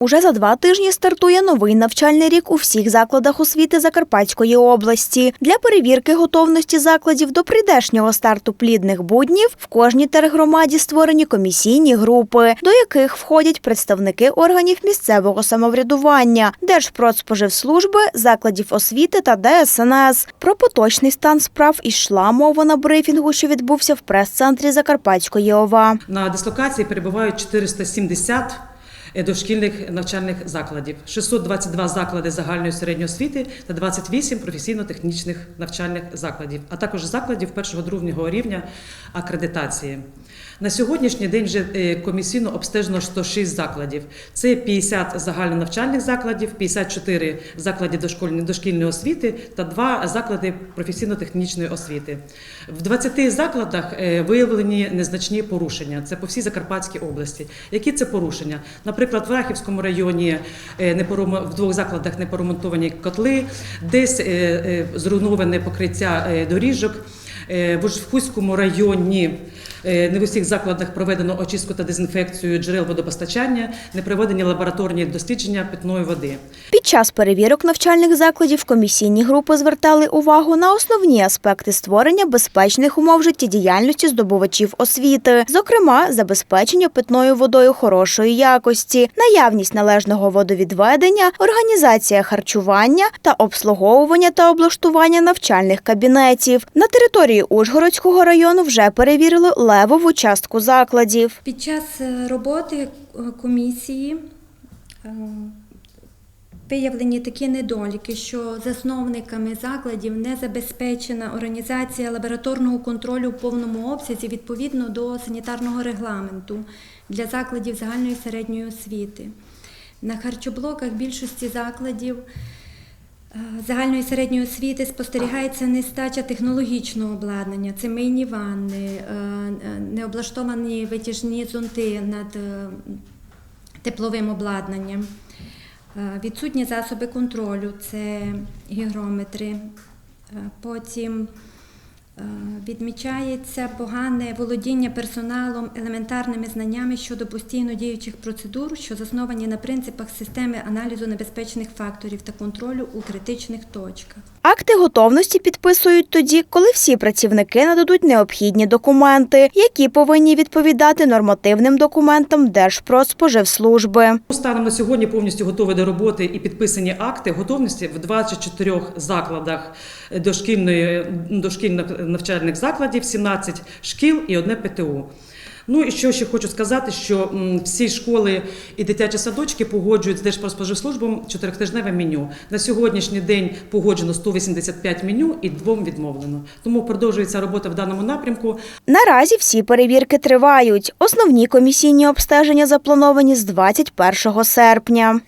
Уже за два тижні стартує новий навчальний рік у всіх закладах освіти Закарпатської області. Для перевірки готовності закладів до прийдешнього старту плідних буднів в кожній тергромаді створені комісійні групи, до яких входять представники органів місцевого самоврядування, Держпродспоживслужби, закладів освіти та ДСНС. Про поточний стан справ ішла мова на брифінгу, що відбувся в прес-центрі Закарпатської ОВА. На дислокації перебувають 470 дошкільних навчальних закладів, 622 заклади загальної середньої освіти та 28 професійно-технічних навчальних закладів, а також закладів першого другого рівня акредитації. На сьогоднішній день вже е, комісійно обстежено 106 закладів. Це 50 загальнонавчальних закладів, 54 заклади дошкільної, дошкільної освіти та 2 заклади професійно-технічної освіти. В 20 закладах е, виявлені незначні порушення. Це по всій Закарпатській області. Які це порушення? Наприклад, в Рахівському районі е, в двох закладах не поремонтовані котли, десь е, е, зруйноване покриття доріжок. Е, В Ужфуському районі е, не в усіх закладах проведено очистку та дезінфекцію джерел водопостачання, не проведені лабораторні дослідження питної води. Під час перевірок навчальних закладів комісійні групи звертали увагу на основні аспекти створення безпечних умов життєдіяльності здобувачів освіти, зокрема, забезпечення питною водою хорошої якості, наявність належного водовідведення, організація харчування та обслуговування та облаштування навчальних кабінетів. На території Ужгородського району вже перевірили левову частку закладів. Під час е, роботи е, комісії е, виявлені такі недоліки, що засновниками закладів не забезпечена організація лабораторного контролю в повному обсязі відповідно до санітарного регламенту для закладів загальної середньої освіти. На харчоблоках більшості закладів загальної середньої освіти спостерігається нестача технологічного обладнання. Це мийні ванни, е, е, необлаштовані витяжні зонти над е, тепловим обладнанням. Е, Відсутні засоби контролю, це гігрометри. Е, Потім е, відмічається погане володіння персоналом елементарними знаннями щодо постійно діючих процедур, що засновані на принципах системи аналізу небезпечних факторів та контролю у критичних точках. Акти готовності підписують тоді, коли всі працівники нададуть необхідні документи, які повинні відповідати нормативним документам Держпродспоживслужби. Станом на сьогодні повністю готові до роботи і підписані акти готовності в 24 закладах дошкільної дошкільних навчальних закладів, 17 шкіл і одне ПТУ. Ну і що ще хочу сказати, що всі школи і дитячі садочки погоджують з Держпродспоживслужбом чотиритижневе меню. На сьогоднішній день погоджено 185 меню і двом відмовлено. Тому продовжується робота в даному напрямку. Наразі всі перевірки тривають. Основні комісійні обстеження заплановані з 21 серпня.